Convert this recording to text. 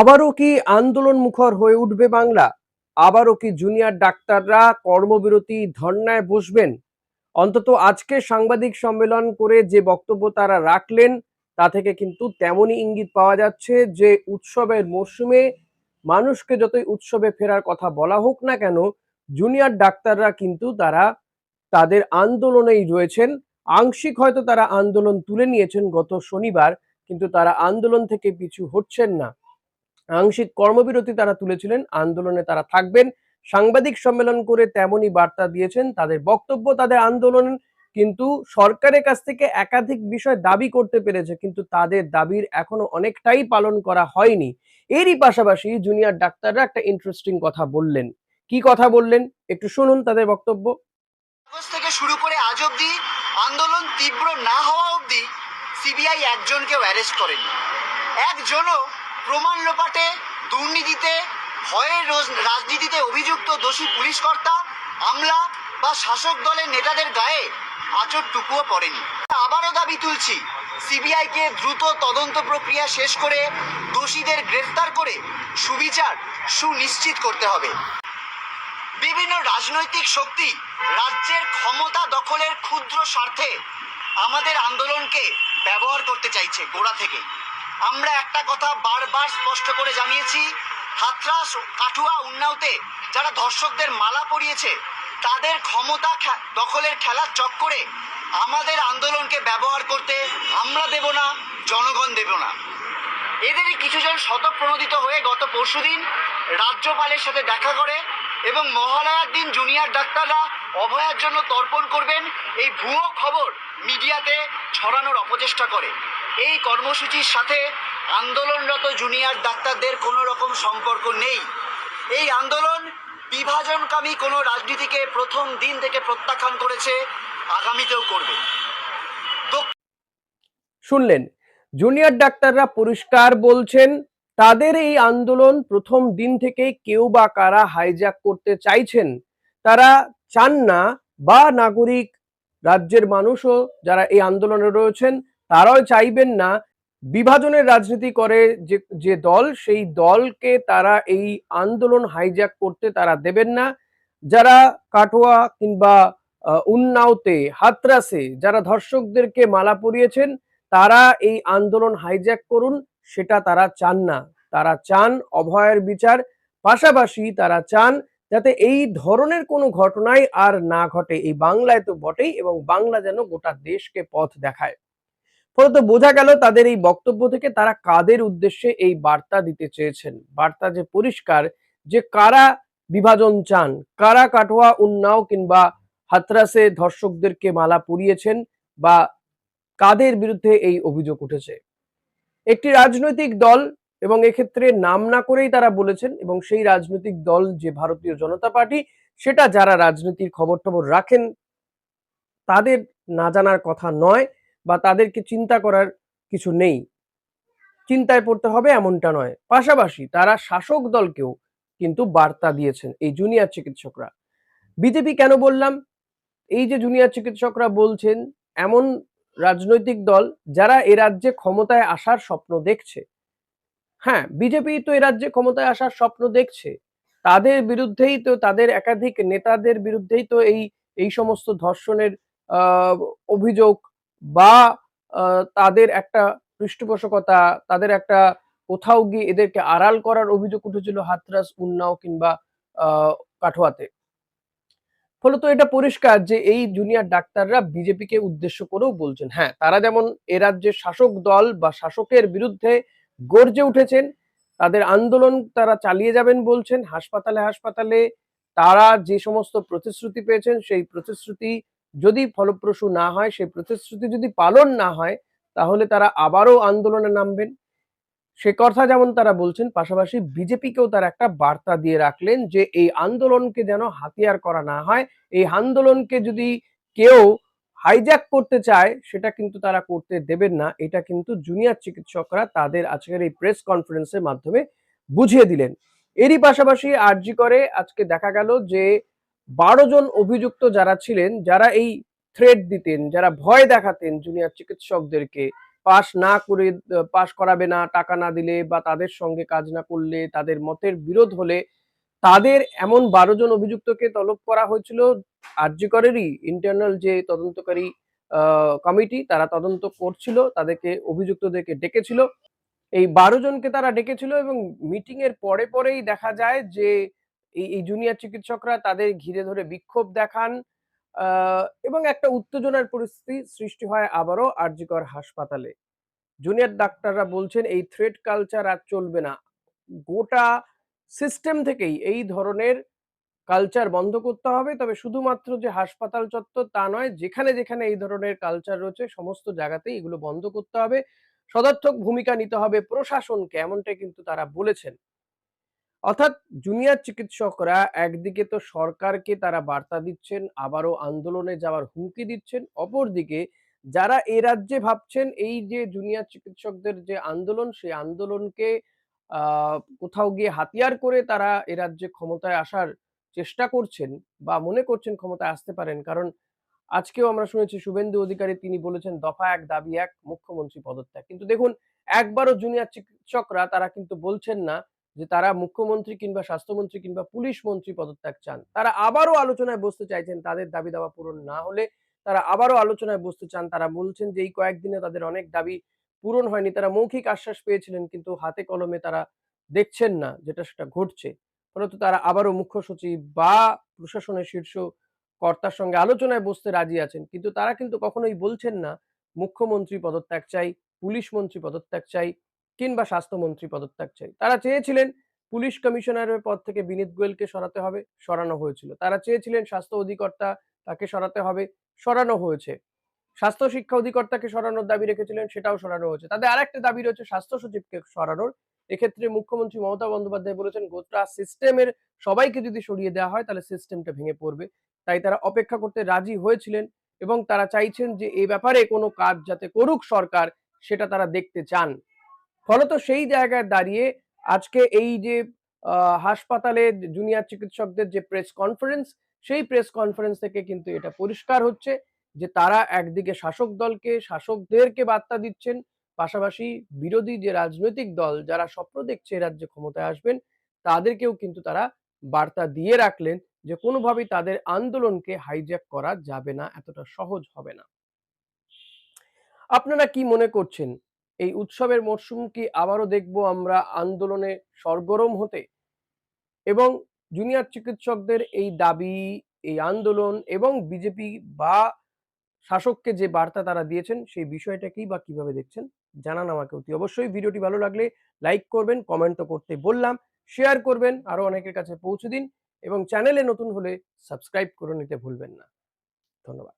আবারও কি আন্দোলন মুখর হয়ে উঠবে বাংলা? আবারও কি জুনিয়র ডাক্তাররা কর্মবিরতি ধর্নায় বসবেন? অন্তত আজকে সাংবাদিক সম্মেলন করে যে বক্তব্য তারা রাখলেন, তা থেকে কিন্তু তেমনই ইঙ্গিত পাওয়া যাচ্ছে যে উৎসবের মরশুমে মানুষকে যতই উৎসবে ফেরার কথা বলা হোক না কেন, জুনিয়র ডাক্তাররা কিন্তু তারা তাদের আন্দোলনেই রয়েছেন। আংশিক হয়তো তারা আন্দোলন তুলে নিয়েছেন গত শনিবার, কিন্তু তারা আন্দোলন থেকে পিছু হচ্ছেন না। আংশিক কর্মবিরতি তারা তুলেছিলেন, আন্দোলনে তারা থাকবেন। সাংবাদিক সম্মেলন করে তেমনই বার্তা দিয়েছেন তাদের বক্তব্য, তাদের আন্দোলন কিন্তু সরকারের কাছ থেকে একাধিক বিষয় দাবি করতে পেরেছে, কিন্তু তাদের দাবির এখনও অনেকটাই পালন করা হয়নি। এরই পাশাপাশি জুনিয়র ডাক্তাররা একটা ইন্টারেস্টিং কথা বললেন। কি কথা বললেন? একটু শুনুন তাদের বক্তব্য। থেকে শুরু করে আজ অবধি আন্দোলন তীব্র না হওয়া অবধি সিবিআই একজনকেও অ্যারেস্ট করেনি। একজনও প্রমাণ লোপাটে, দুর্নীতিতে, ভয়ের রোজ- রাজনীতিতে অভিযুক্ত দোষী পুলিশ কর্তা আমলা বা শাসক দলের নেতাদের গায়ে আচরটুকুও পড়েনি। আবারও দাবি তুলছি, সিবিআইকে দ্রুত তদন্ত প্রক্রিয়া শেষ করে দোষীদের গ্রেফতার করে সুবিচার সুনিশ্চিত করতে হবে। বিভিন্ন রাজনৈতিক শক্তি রাজ্যের ক্ষমতা দখলের ক্ষুদ্র স্বার্থে আমাদের আন্দোলনকে ব্যবহার করতে চাইছে গোড়া থেকে। আমরা একটা কথা বারবার স্পষ্ট করে জানিয়েছি, হাতরাস কাঠুয়া উন্নাওতে যারা ধর্ষকদের মালা পরিয়েছে, তাদের ক্ষমতা দখলের খেলার চক্করে আমাদের আন্দোলনকে ব্যবহার করতে আমরা দেব না, জনগণ দেব না। এদেরই কিছুজন শতপ্রণোদিত হয়ে গত পরশুদিন রাজ্যপালের সাথে দেখা করে এবং মহালয়ার দিন জুনিয়র ডাক্তাররা অভয়ার জন্য তর্পণ করবেন এই ভুয়ো খবর মিডিয়াতে ছড়ানোর অপচেষ্টা করে। এই কর্মসূচির সাথে আন্দোলনরত জুনিয়র ডাক্তারদের কোনো রকম সম্পর্ক নেই। এই আন্দোলন বিভাজনকামী কোনো রাজনীতিকে প্রথম দিন থেকে প্রত্যাখ্যান করেছে, আগামীতেও করবে। শুনলেন, জুনিয়র ডাক্তাররা পরিষ্কার বলছেন, তাদের এই আন্দোলন প্রথম দিন থেকে কেউ বা কারা হাইজ্যাক করতে চাইছেন, তারা চান না, বা নাগরিক, রাজ্যের মানুষও যারা এই আন্দোলনে রয়েছেন তারাও চাইবেন না। বিভাজনের রাজনীতি করে যে যে দল, সেই দলকে তারা এই আন্দোলন হাইজ্যাক করতে তারা দেবেন না। যারা কাটোয়া কিংবা উন্নাওতে হাতরাসে যারা ধর্ষকদেরকে মালা পরিয়েছেন, তারা এই আন্দোলন হাইজ্যাক করুন, সেটা তারা চান না। তারা চান অভয়ের বিচার, পাশাপাশি তারা চান যাতে এই ধরনের কোনো ঘটনাই আর না ঘটে। এই বাংলায় তো বটেই এবং বাংলা যেন গোটা দেশকে পথ দেখায়। ফলত বোঝা গেল তাদের এই বক্তব্য থেকে তারা কাদের উদ্দেশ্যে এই বার্তা দিতে চেয়েছেন? বার্তা যে পরিষ্কার, যে কারা বিভাজন চান, কারা কাটোয়া উন্নাও কিংবা হাতরাসে ধর্ষকদেরকে মালা পরিয়েছেন বা কাদের বিরুদ্ধে এই অভিযোগ উঠেছে? একটি রাজনৈতিক দল এবং এক্ষেত্রে নাম না করেই তারা বলেছেন এবং সেই রাজনৈতিক দল যে ভারতীয় জনতা পার্টি, সেটা যারা রাজনীতির খবর টবর রাখেন, তাদের না জানার কথা নয়। বা তাদেরকে চিন্তা করার কিছু নেই। চিন্তায় পড়তে হবে এমনটা নয়। পাশাপাশি তারা শাসক দলকেও কিন্তু বার্তা দিয়েছেন এই জুনিয়র চিকিৎসকরা। বিজেপি কেন বললাম? এই যে জুনিয়র চিকিৎসকরা বলছেন, এমন রাজনৈতিক দল যারা এ রাজ্যে ক্ষমতায় আসার স্বপ্ন দেখছে। হ্যাঁ বিজেপি তো এ রাজ্যে ক্ষমতায় আসার স্বপ্ন দেখছে। তাদের বিরুদ্ধেই তো, তাদের একাধিক নেতাদের বিরুদ্ধেই তো এই এই সমস্ত ধর্ষণের অভিযোগ বা তাদের একটা পৃষ্ঠপোষকতা, তাদের একটা কোথাও গিয়ে এদেরকে আড়াল করার অভিযোগ উঠেছিল হাতরাস উন্নাও কিংবা কাঠোয়াতে। ফলত এটা পরিষ্কার যে এই জুনিয়র ডাক্তাররা বিজেপিকে উদ্দেশ্য করেও বলছেন হ্যাঁ তারা যেমন এ রাজ্যের শাসক দল বা শাসকের বিরুদ্ধে গর্জে উঠেছেন, তাদের আন্দোলন তারা চালিয়ে যাবেন বলছেন, হাসপাতালে হাসপাতালে তারা যে সমস্ত প্রতিশ্রুতি পেয়েছেন, সেই প্রতিশ্রুতি যদি ফলপ্রসূ না হয়, সেই প্রতিশ্রুতি যদি পালন না হয়, তাহলে তারা আবারও আন্দোলনে নামবেন। সে কথা যেমন তারা বলছেন, পাশাপাশি বিজেপিকেও তারা একটা বার্তা দিয়ে রাখলেন যে, এই আন্দোলনকে যেন হাতিয়ার করা না হয়। এই আন্দোলনকে যদি কেউ হাইজ্যাক করতে চায়, সেটা কিন্তু তারা করতে দেবেন না। এটা কিন্তু জুনিয়র চিকিৎসকরা তাদের আজকের এই প্রেস কনফারেন্সের মাধ্যমে বুঝিয়ে দিলেন। এরই পাশাপাশি আরজি করে আজকে দেখা গেল যে বারো জন অভিযুক্ত যারা ছিলেন, যারা এই থ্রেড দিতেন, যারা ভয় দেখাতেন জুনিয়র চিকিৎসকদেরকে পাস না করে পাস করাবে না, টাকা না দিলে বা তাদের সঙ্গে কাজ না করলে, তাদের মতের বিরোধ হলে, তাদের এমন বারো জন অভিযুক্তকে তলব করা হয়েছিল। আর্যকরেরই ইন্টারনাল যে তদন্তকারী কমিটি তারা তদন্ত করছিল, তাদেরকে, অভিযুক্তদেরকে ডেকেছিল। এই বারো জনকে তারা ডেকেছিল এবং মিটিং এর পরে পরেই দেখা যায় যে এই এই জুনিয়র চিকিৎসকরা তাদের ঘিরে ধরে বিক্ষোভ দেখান এবং একটা উত্তেজনার পরিস্থিতি সৃষ্টি হয় আবারও আরজিকর হাসপাতালে। জুনিয়র ডাক্তাররা বলছেন, এই থ্রেড কালচার আর চলবে না। গোটা সিস্টেম থেকেই এই ধরনের কালচার বন্ধ করতে হবে। তবে শুধুমাত্র যে হাসপাতাল চত্বর তা নয়, যেখানে যেখানে এই ধরনের কালচার রয়েছে, সমস্ত জায়গাতেই এগুলো বন্ধ করতে হবে। সদার্থক ভূমিকা নিতে হবে প্রশাসনকে। এমনটাই কিন্তু তারা বলেছেন। অর্থাৎ জুনিয়র চিকিৎসকরা একদিকে তো সরকারকে তারা বার্তা দিচ্ছেন, আবারও আন্দোলনে যাওয়ার হুমকি দিচ্ছেন, অপরদিকে যারা এ রাজ্যে ভাবছেন এই যে জুনিয়র চিকিৎসকদের যে আন্দোলন, সেই আন্দোলনকে কোথাও গিয়ে হাতিয়ার করে তারা এ রাজ্যে ক্ষমতায় আসার চেষ্টা করছেন বা মনে করছেন ক্ষমতায় আসতে পারেন। কারণ আজকেও আমরা শুনেছি শুভেন্দু অধিকারী তিনি বলেছেন, দফা এক, দাবি এক, মুখ্যমন্ত্রী পদত্যাগ। কিন্তু দেখুন, একবারও জুনিয়র চিকিৎসকরা তারা কিন্তু বলছেন না যে তারা মুখ্যমন্ত্রী কিংবা স্বাস্থ্যমন্ত্রী কিংবা পুলিশ মন্ত্রী পদত্যাগ চান, তারা আবারও আলোচনায় বসতে চাইছেন তাদের দাবি দাওয়া পূরণ না হলে, তারা আবারও আলোচনায় বসতে চান, তারা বলছেন যে এই কয়েকদিনে তাদের অনেক দাবি পূরণ হয়নি, তারা মৌখিক আশ্বাস পেয়েছিলেন কিন্তু হাতে কলমে তারা দেখছেন না যেটা সেটা ঘটছে। ফলত তারা আবারও মুখ্য সচিব বা প্রশাসনের শীর্ষ কর্তার সঙ্গে আলোচনায় বসতে রাজি আছেন, কিন্তু তারা কিন্তু কখনোই বলছেন না, মুখ্যমন্ত্রী পদত্যাগ চাই, পুলিশ মন্ত্রী পদত্যাগ চাই কিংবা স্বাস্থ্যমন্ত্রী পদত্যাগ চাই। তারা চেয়েছিলেন পুলিশ কমিশনারের পদ থেকে বিনীত গোয়েলকে সরাতে হবে, সরানো হয়েছিল। তারা চেয়েছিলেন স্বাস্থ্য অধিকর্তা তাকে সরাতে হবে, সরানো হয়েছে। স্বাস্থ্য শিক্ষা অধিকর্তাকে সরানোর দাবি রেখেছিলেন, সেটাও সরানো হয়েছে। তাদের আরেকটা দাবি রয়েছে স্বাস্থ্য সচিবকে সরানোর। এক্ষেত্রে মুখ্যমন্ত্রী মমতা বন্দ্যোপাধ্যায় বলেছেন গোটা সিস্টেমের সবাইকে যদি সরিয়ে দেওয়া হয়, তাহলে সিস্টেমটা ভেঙে পড়বে। তাই তারা অপেক্ষা করতে রাজি হয়েছিলেন এবং তারা চাইছেন যে এই ব্যাপারে কোনো কাজ যাতে করুক সরকার, সেটা তারা দেখতে চান। ফলত সেই জায়গায় দাঁড়িয়ে আজকে এই যে হাসপাতালে জুনিয়র চিকিৎসকদের যে প্রেস কনফারেন্স সেই প্রেস কনফারেন্স থেকে কিন্তু এটা পরিষ্কার হচ্ছে যে তারা একদিকে শাসক দলকে, শাসকদেরকে বার্তা দিচ্ছেন, পাশাপাশি বিরোধী যে রাজনৈতিক দল যারা স্বপ্ন দেখছে রাজ্যে ক্ষমতায় আসবেন, তাদেরকেও কিন্তু তারা বার্তা দিয়ে রাখলেন যে কোনোভাবেই তাদের আন্দোলনকে হাইজ্যাক করা যাবে না, এতটা সহজ হবে না। আপনারা কি মনে করছেন? এই উৎসবের মরশুম কি আবারও দেখব আমরা আন্দোলনে সরগরম হতে? এবং জুনিয়র চিকিৎসকদের এই দাবি, এই আন্দোলন এবং বিজেপি বা শাসককে যে বার্তা তারা দিয়েছেন, সেই বিষয়টাকেই বা কীভাবে দেখছেন জানান আমাকে অতি অবশ্যই। ভিডিওটি ভালো লাগলে লাইক করবেন কমেন্ট তো করতে বললাম। শেয়ার করবেন আরও অনেকের কাছে পৌঁছে দিন এবং চ্যানেলে নতুন হলে সাবস্ক্রাইব করে নিতে ভুলবেন না। ধন্যবাদ.